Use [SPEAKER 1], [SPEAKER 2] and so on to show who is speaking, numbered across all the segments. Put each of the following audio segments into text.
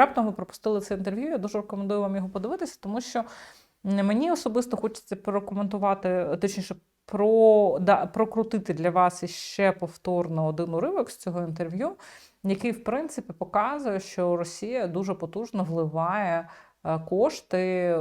[SPEAKER 1] Раптом ви пропустили це інтерв'ю. Я дуже рекомендую вам його подивитися, тому що мені особисто хочеться прокоментувати, точніше, про, да, прокрутити для вас іще повторно один уривок з цього інтерв'ю, який, в принципі, показує, що Росія дуже потужно вливає кошти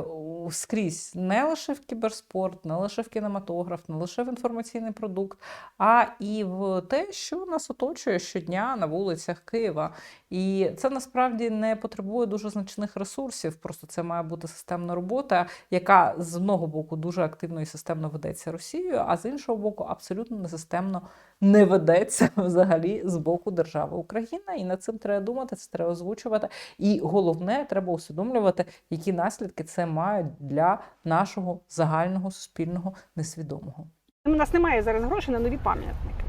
[SPEAKER 1] скрізь не лише в кіберспорт, не лише в кінематограф, не лише в інформаційний продукт, а і в те, що нас оточує щодня на вулицях Києва. І це насправді не потребує дуже значних ресурсів. Просто це має бути системна робота, яка з одного боку дуже активно і системно ведеться Росією, а з іншого боку, абсолютно несистемно не ведеться взагалі з боку держави Україна. І над цим треба думати, це треба озвучувати. І головне, треба усвідомлювати, які наслідки це має для нашого загального суспільного несвідомого.
[SPEAKER 2] У нас немає зараз грошей на нові пам'ятники.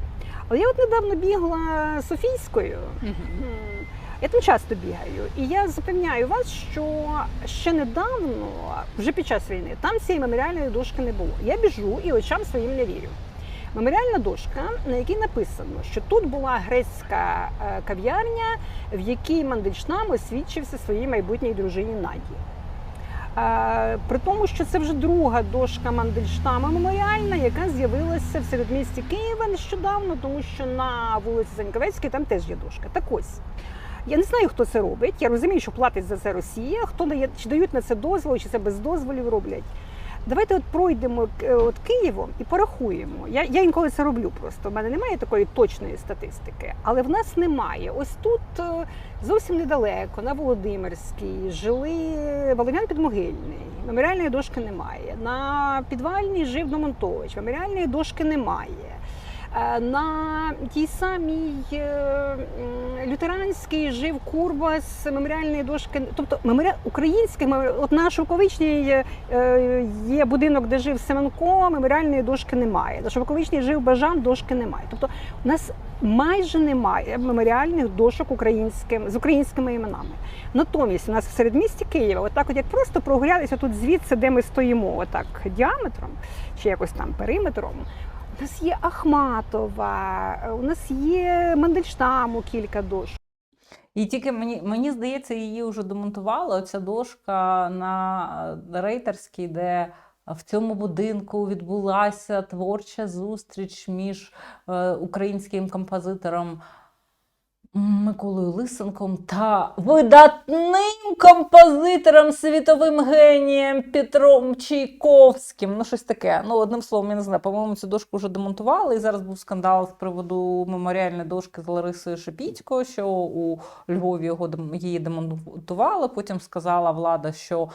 [SPEAKER 2] Але я от недавно бігла Софійською. Я там часто бігаю, і я запевняю вас, що ще недавно, вже під час війни, там цієї меморіальної дошки не було. Я біжу і очам своїм не вірю. Меморіальна дошка, на якій написано, що тут була грецька е, кав'ярня, в якій Мандельштам освідчився своїй майбутній дружині Наді. Е, При тому, що це вже друга дошка Мандельштама меморіальна, яка з'явилася в середмісті Києва нещодавно, тому що на вулиці Заньковецькій там теж є дошка. Так ось. Я не знаю, хто це робить. Я розумію, що платить за це Росія. Хто дає, чи дають на це дозвіл, чи це без дозволів роблять. Давайте от пройдемо е, от Києвом і порахуємо. Я, я інколи це роблю просто. У мене немає такої точної статистики, але в нас немає. Ось тут е, зовсім недалеко, на Володимирській, жили Володян Підмогильний. Меморіальної дошки немає. На підвальній жив Домонтович. Меморіальної дошки немає. Е, На тій самій е, лютеранській жив Курбас, меморіальної дошки. Тобто меморіал українських от на Шовковичній е, є будинок, де жив Семенко, меморіальної дошки немає. На Шовковичній жив Бажан, дошки немає. Тобто у нас майже немає меморіальних дошок українським з українськими іменами. Натомість у нас в середмісті Києва, отак, от як просто прогулятися тут звідси, де ми стоїмо, отак діаметром чи якось там периметром. У нас є Ахматова, у нас є Мандельштаму кілька дошок.
[SPEAKER 1] І тільки мені, мені здається, її вже демонтували. Оця дошка на е, рейтерській, де в цьому будинку відбулася творча зустріч між е, українським композитором Миколою Лисенком та видатним композитором, світовим генієм Петром Чайковським. Ну, щось таке. Ну, одним словом, я не знаю, по-моєму, цю дошку вже демонтували. І зараз був скандал з приводу меморіальної дошки з Ларисою Шепітько, що у Львові його її демонтували. Потім сказала влада, що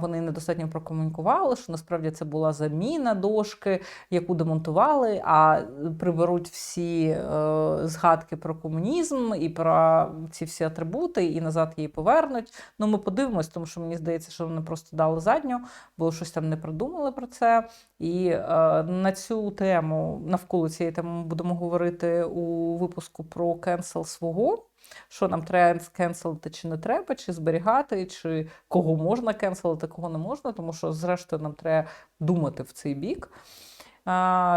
[SPEAKER 1] вони недостатньо прокомунікували, що насправді це була заміна дошки, яку демонтували, а приберуть всі е, згадки про комунізм і про ці всі атрибути, і назад її повернуть. Ну, ми подивимось, тому що мені здається, що вони просто дали задню, бо щось там не придумали про це. І е, на цю тему, навколо цієї теми, ми будемо говорити у випуску про кенсел свого. Що нам треба кенселити чи не треба, чи зберігати, чи кого можна кенселити, кого не можна, тому що, зрештою, нам треба думати в цей бік.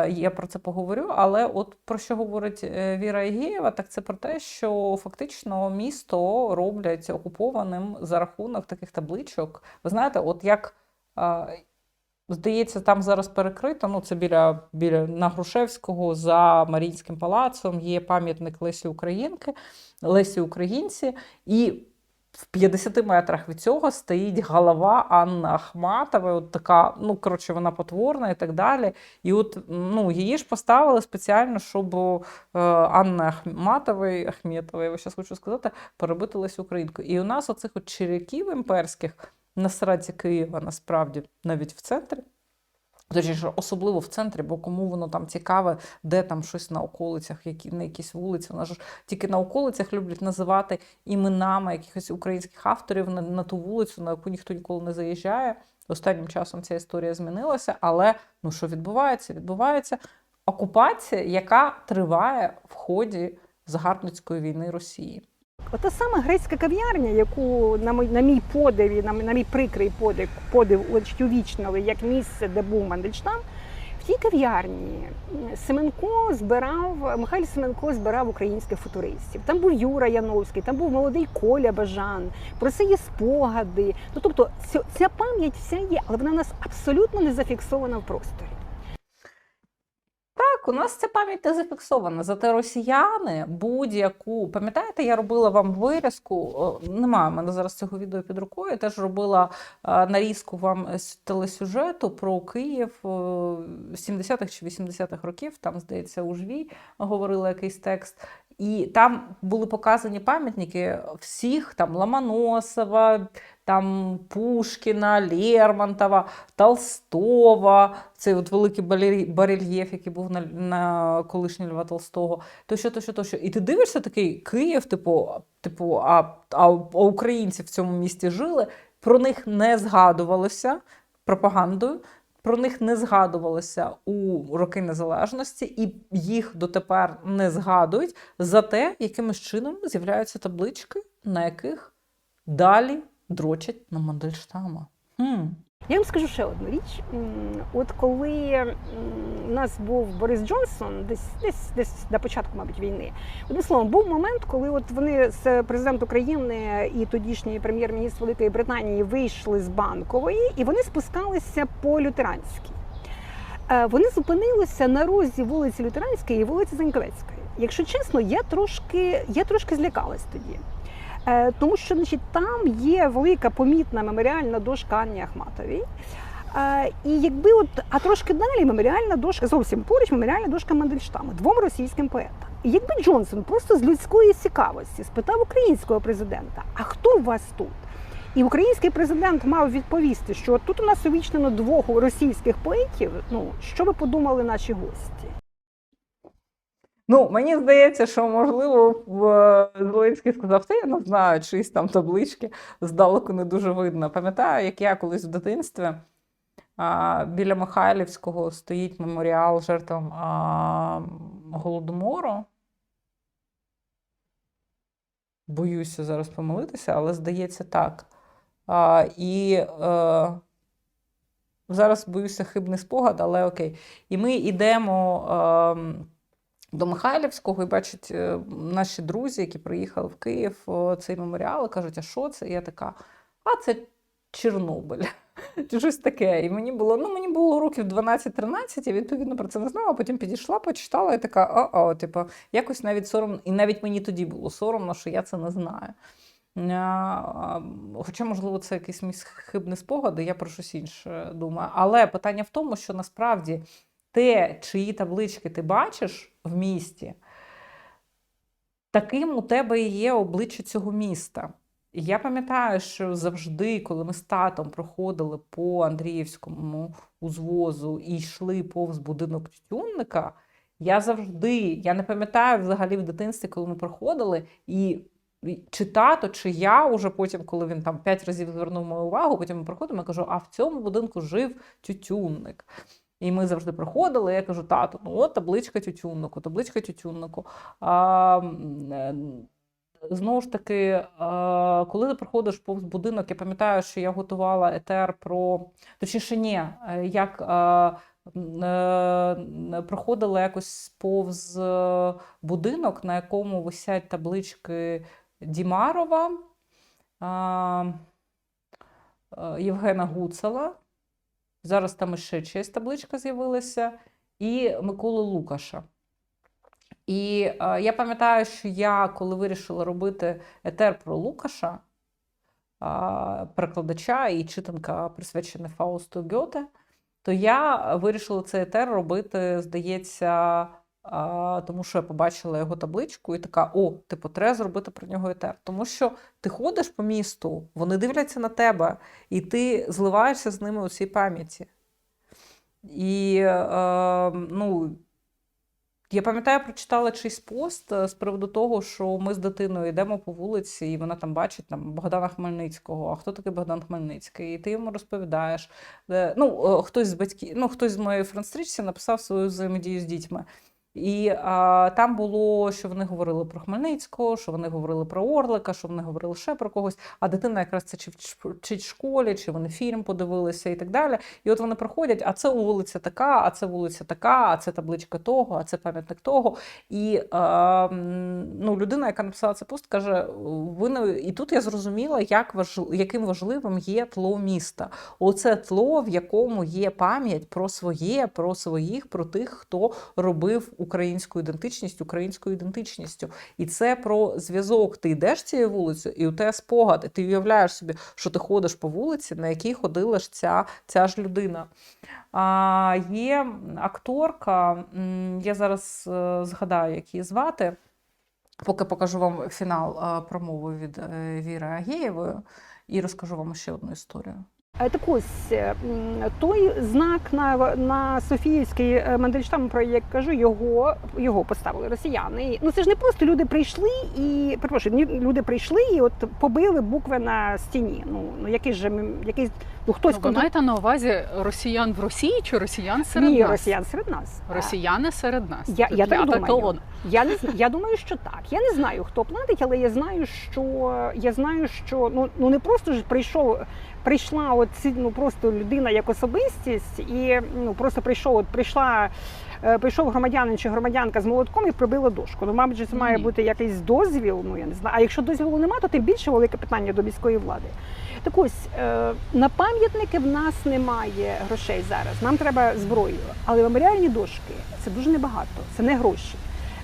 [SPEAKER 1] Я про це поговорю, але от про що говорить е, Віра Ігієва, так це про те, що фактично місто роблять окупованим за рахунок таких табличок. Ви знаєте, от як здається, там зараз перекрито. Ну, це біля, біля на Грушевського за Маріїнським палацом є пам'ятник Лесі Українки, Лесі Українці, і в 50 метрах від цього стоїть голова Анни Ахматової, от така, ну коротше, вона потворна і так далі. І от ну, її ж поставили спеціально, щоб е, Анни Ахматової, Ахметової, я зараз хочу сказати, перебити Лесю Українку. І у нас оцих от черяків імперських на сраці Києва, насправді, навіть в центрі. Точніше, особливо в центрі, бо кому воно там цікаве, де там щось на околицях, які, на якісь вулиці. Вона ж тільки на околицях люблять називати іменами якихось українських авторів на, на ту вулицю, на яку ніхто ніколи не заїжджає. Останнім часом ця історія змінилася, але ну що відбувається? Відбувається окупація, яка триває в ході загарбницької війни Росії.
[SPEAKER 2] Ота сама грецька кав'ярня, яку на мій, на мій подив, і на, на мій прикрий подив, подив увічнили як місце, де був Мандельштам, в тій кав'ярні Семенко збирав, Михайло Семенко збирав українських футуристів. Там був Юра Яновський, там був молодий Коля Бажан. Про це є спогади. Ну тобто, ця пам'ять вся є, але вона в нас абсолютно не зафіксована в просторі.
[SPEAKER 1] У нас ця пам'ять не зафіксована. Зате росіяни будь-яку. Пам'ятаєте, я робила вам вирізку. Немає в мене зараз цього відео під рукою. Теж робила е, нарізку вам телесюжету про Київ е, 70-х чи 80-х років. Там, здається, у жві говорила якийсь текст. І там були показані пам'ятники всіх там Ломоносова, там Пушкіна, Лермонтова, Толстого, цей от великий барельєф, який був на, на колишній Льва Толстого, тощо, тощо, тощо. І ти дивишся такий Київ, типу, типу, а, а, а українці в цьому місті жили, про них не згадувалося пропагандою. Про них не згадувалося у роки незалежності, і їх дотепер не згадують за те, якимось чином з'являються таблички, на яких далі дрочать на Мандельштама. Хм.
[SPEAKER 2] Я вам скажу ще одну річ. От коли у нас був Борис Джонсон, десь десь десь на початку, мабуть, війни, одним словом, був момент, коли от вони з президент України і тодішній прем'єр-міністр Великої Британії вийшли з банкової, і вони спускалися по лютеранській. Е, Вони зупинилися на розі вулиці Лютеранської і вулиці Заньковецької. Якщо чесно, я трошки, я трошки злякалась тоді. Е, Тому що значить, там є велика помітна меморіальна дошка Анні Ахматовій. Е, І якби от, а трошки далі меморіальна дошка, зовсім поруч меморіальна дошка Мандельштама, двом російським поетам. І якби Джонсон просто з людської цікавості спитав українського президента, а хто у вас тут? І український президент мав відповісти, що тут у нас увічнено двох російських поетів. Ну що ви подумали наші гості?
[SPEAKER 1] Ну, мені здається, що можливо в- е, Зеленський сказав, та я не знаю, чиїсь там таблички здалеку не дуже видно. Пам'ятаю, як я колись в дитинстві а, біля Михайлівського стоїть меморіал жертвам а, Голодомору. Боюся зараз помилитися, але здається так. А, і е, зараз боюся хибний спогад, але окей. І ми йдемо. ем, до Михайлівського і бачать е, наші друзі, які приїхали в Київ, цей меморіал, і кажуть, а що це? І я така, а це Чорнобиль. Чи щось таке. І мені було, ну мені було років 12-13, я відповідно про це не знала, потім підійшла, почитала і така, о-о, типу, якось навіть соромно, і навіть мені тоді було соромно, що я це не знаю. А, Хоча, можливо, це якийсь мій хибний спогад, і я про щось інше думаю. Але питання в тому, що насправді те, чиї таблички ти бачиш в місті, таким у тебе і є обличчя цього міста. І я пам'ятаю, що завжди, коли ми з татом проходили по Андріївському узвозу і йшли повз будинок тютюнника, я завжди, я не пам'ятаю взагалі в дитинстві, коли ми проходили, і чи тато, чи я уже потім, коли він там п'ять разів звернув мою увагу, потім ми проходимо, я кажу, а в цьому будинку жив тютюнник. І ми завжди проходили. Я кажу, тату, ну от табличка тютюннику, табличка тютюннику. А, е, знову ж таки, коли ти проходиш повз будинок, я пам'ятаю, що я готувала етер про точніше, ні, е, як е, проходила якось повз будинок, на якому висять таблички Дімарова. Євгена Гуцела. Зараз там ще чиясь табличка з'явилася, і Миколи Лукаша. І е, я пам'ятаю, що я, коли вирішила робити етер про Лукаша, е, перекладача і читанка, присвячена Фаусту Гьоте, то я вирішила цей етер робити, здається, а, тому що я побачила його табличку і така: о, типу, треба зробити про нього етер. Тому що ти ходиш по місту, вони дивляться на тебе, і ти зливаєшся з ними у цій пам'яті. І е, ну, я пам'ятаю, прочитала чийсь пост е, з приводу того, що ми з дитиною йдемо по вулиці, і вона там бачить там, Богдана Хмельницького. А хто такий Богдан Хмельницький? І ти йому розповідаєш. Е, Ну, е, хтось з батьків, ну, хтось з моєї френдстрічці написав свою взаємодію з дітьми. І а, там було, що вони говорили про Хмельницького, що вони говорили про Орлика, що вони говорили ще про когось. А дитина якраз це чи вчить в школі, чи вони фільм подивилися і так далі. І от вони проходять, а це вулиця така, а це вулиця така, а це табличка того, а це пам'ятник того. І а, ну, людина, яка написала цей пост, каже: ви не... і тут я зрозуміла, як важ... яким важливим є тло міста. Оце тло, в якому є пам'ять про своє, про своїх, про тих, хто робив українську ідентичність українською ідентичністю. І це про зв'язок. Ти йдеш цією вулицею, і у тебе спогад, ти уявляєш собі, що ти ходиш по вулиці, на якій ходила ж ця, ця ж людина. А, є акторка, я зараз е, згадаю, як її звати. Поки покажу вам фінал е, промови від е, Віри Агєєвої і розкажу вам ще одну історію.
[SPEAKER 2] Е, Так ось е, той знак на, на Софіївський е, Мандельштам, про як кажу, його, його поставили росіяни. Ну це ж не просто люди прийшли і перепрошую, люди прийшли і от побили букви на стіні. Ну ну який же якийсь ну хтось
[SPEAKER 3] Ви маєте на увазі росіян в Росії чи росіян серед
[SPEAKER 2] ні,
[SPEAKER 3] нас?
[SPEAKER 2] росіян серед нас.
[SPEAKER 3] Росіяни серед нас.
[SPEAKER 2] Я- я так думаю. Я не я думаю, що так. Я не знаю, хто платить, але я знаю, що я знаю, що ну ну не просто ж прийшов. Прийшла от ну просто людина як особистість, і ну просто прийшов, от прийшла. е, Прийшов громадянин чи громадянка з молотком і прибила дошку. Ну, мабуть, це має бути якийсь дозвіл. Ну я не знаю. А якщо дозвілу немає, то тим більше велике питання до міської влади. Так ось е, на пам'ятники в нас немає грошей зараз. Нам треба зброю. Але меморіальні дошки це дуже небагато, це не гроші.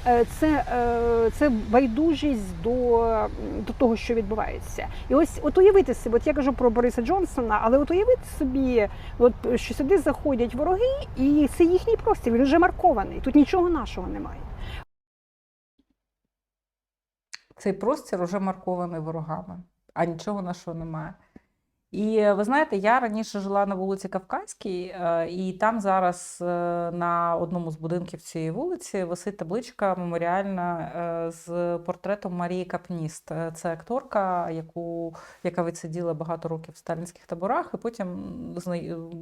[SPEAKER 2] Е, Це, е, це байдужість до, до того, що відбувається. І ось от уявити собі, от я кажу про Бориса Джонсона, але от уявити собі, от, що сюди заходять вороги, і це їхній простір, він вже маркований. Тут нічого нашого немає.
[SPEAKER 1] Цей простір уже маркований ворогами, а нічого нашого немає. І е, ви знаєте, я раніше жила на вулиці Кавказькій, е, і там зараз е, на одному з будинків цієї вулиці висить табличка меморіальна е, з портретом Марії Капніст. Е, Це акторка, яку, яка відсиділа багато років в сталінських таборах, і потім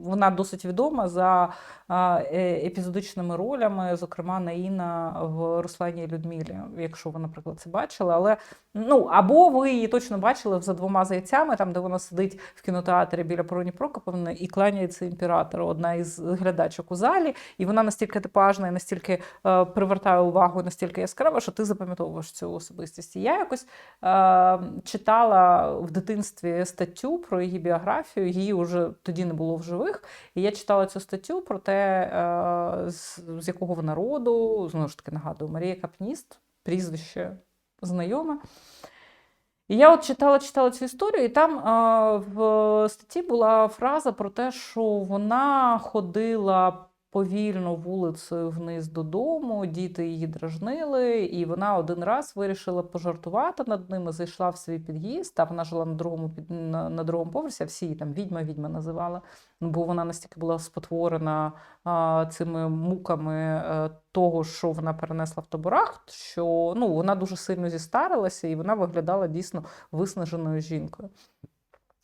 [SPEAKER 1] вона досить відома за е, епізодичними ролями, зокрема Наїна в Руслані і Людмилі, якщо ви, наприклад, це бачили. Але ну або ви її точно бачили за двома зайцями, там де вона сидить в кінотеатрі біля Пороні Прокоповни і кланяється імператору, одна із глядачок у залі, і вона настільки типажна і настільки е, привертає увагу, настільки яскрава, що ти запам'ятовуєш цю особистість. І я якось е, читала в дитинстві статтю про її біографію. Її вже тоді не було в живих. І я читала цю статтю про те, е, з, з якого вона роду, знову ж таки нагадую, Марія Капніст, прізвище знайоме. І я от читала, читала цю історію, і там е, в статті була фраза про те, що вона ходила повільно вулицею вниз додому, діти її дражнили, і вона один раз вирішила пожартувати над ними, зайшла в свій під'їзд, а вона жила на другому, на, на другому поверсі, а всі її там відьма, відьма називали, ну, бо вона настільки була спотворена а, цими муками е, того, що вона перенесла в таборах, що ну, вона дуже сильно зістарилася і вона виглядала дійсно виснаженою жінкою.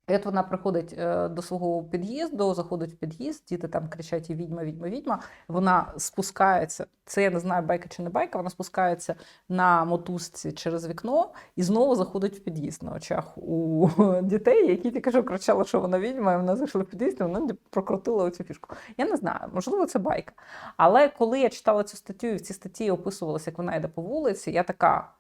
[SPEAKER 1] І от вона приходить е, до свого під'їзду, заходить в під'їзд, діти там кричать: відьма, відьма, відьма. Вона спускається. Це я не знаю, байка чи не байка. Вона спускається на мотузці через вікно і знову заходить в під'їзд на очах у дітей, які тільки що кричали, що вона відьма, і вона зайшла в під'їзд, і вона прокрутила оцю фішку. Я не знаю, можливо, це байка. Але коли я читала цю статтю, і в цій статті описувалося, як вона йде по вулиці, я така.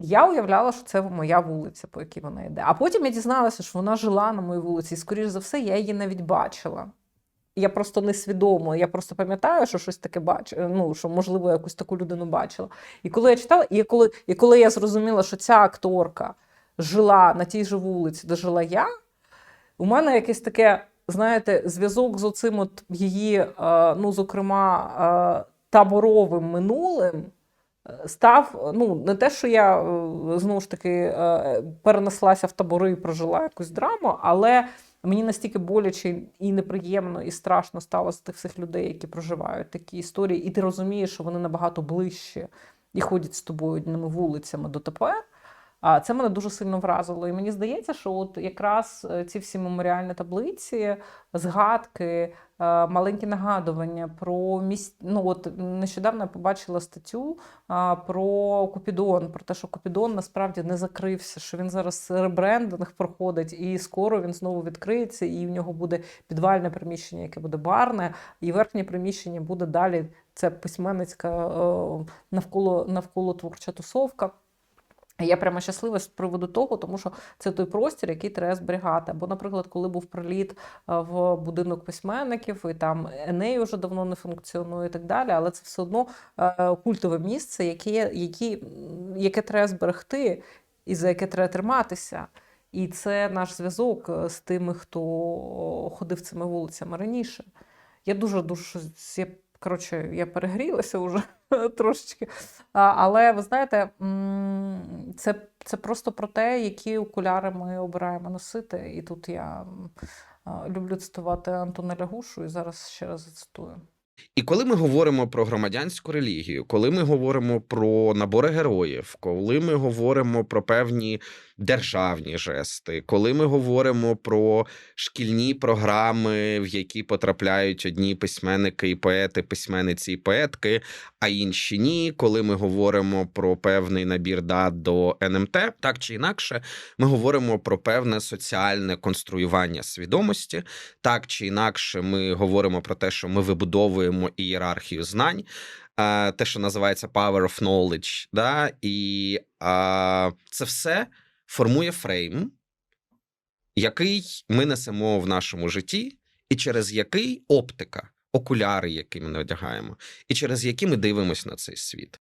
[SPEAKER 1] Я уявляла, що це моя вулиця, по якій вона йде. А потім я дізналася, що вона жила на моїй вулиці, і, скоріш за все, я її навіть бачила. Я просто несвідомо, я просто пам'ятаю, що щось таке бачила, ну, що, можливо, якусь таку людину бачила. І коли я читала, і коли, і коли я зрозуміла, що ця акторка жила на тій же вулиці, де жила я, у мене якесь таке, знаєте, зв'язок з оцим от її, е, ну, зокрема, е, таборовим минулим е, став, ну, не те, що я е, знову ж таки е, перенеслася в табори і прожила якусь драму, але мені настільки боляче і неприємно, і страшно стало з тих всіх людей, які проживають такі історії, і ти розумієш, що вони набагато ближче і ходять з тобою одними вулицями до тепер. А це мене дуже сильно вразило. І мені здається, що от якраз е, ці всі меморіальні таблиці, згадки, е, маленькі нагадування про місць. Ну от нещодавно я побачила статтю про Купідон, про те, що Купідон насправді не закрився, що він зараз ребрендинг проходить, і скоро він знову відкриється, і в нього буде підвальне приміщення, яке буде барне, і верхнє приміщення буде далі. Це письменницька е, навколо, навколо творча тусовка. Я прямо щаслива з приводу того, тому що це той простір, який треба зберігати. Бо, наприклад, коли був приліт е, в будинок письменників, і там Еней вже давно не функціонує і так далі, але це все одно е, культове місце, яке, які, яке треба зберегти і за яке треба триматися. І це наш зв'язок е, з тими, хто ходив цими вулицями раніше. Я дуже дуже я, коротше, я перегрілася вже трошечки. Але ви знаєте, це, це просто про те, які окуляри ми обираємо носити. І тут я люблю цитувати Антона Лягушу, і зараз ще раз зацитую.
[SPEAKER 4] І коли ми говоримо про громадянську релігію, коли ми говоримо про набори героїв, коли ми говоримо про певні державні жести, коли ми говоримо про шкільні програми, в які потрапляють одні письменники і поети, письменниці і поетки, а інші ні, коли ми говоримо про певний набір дат до НМТ, так чи інакше, ми говоримо про певне соціальне конструювання свідомості, так чи інакше, ми говоримо про те, що ми вибудовуємо ієрархію знань, е, те, що називається power of knowledge, да? і е, це все формує фрейм, який ми несемо в нашому житті, і через який оптика, окуляри, які ми надягаємо, і через які ми дивимося на цей світ.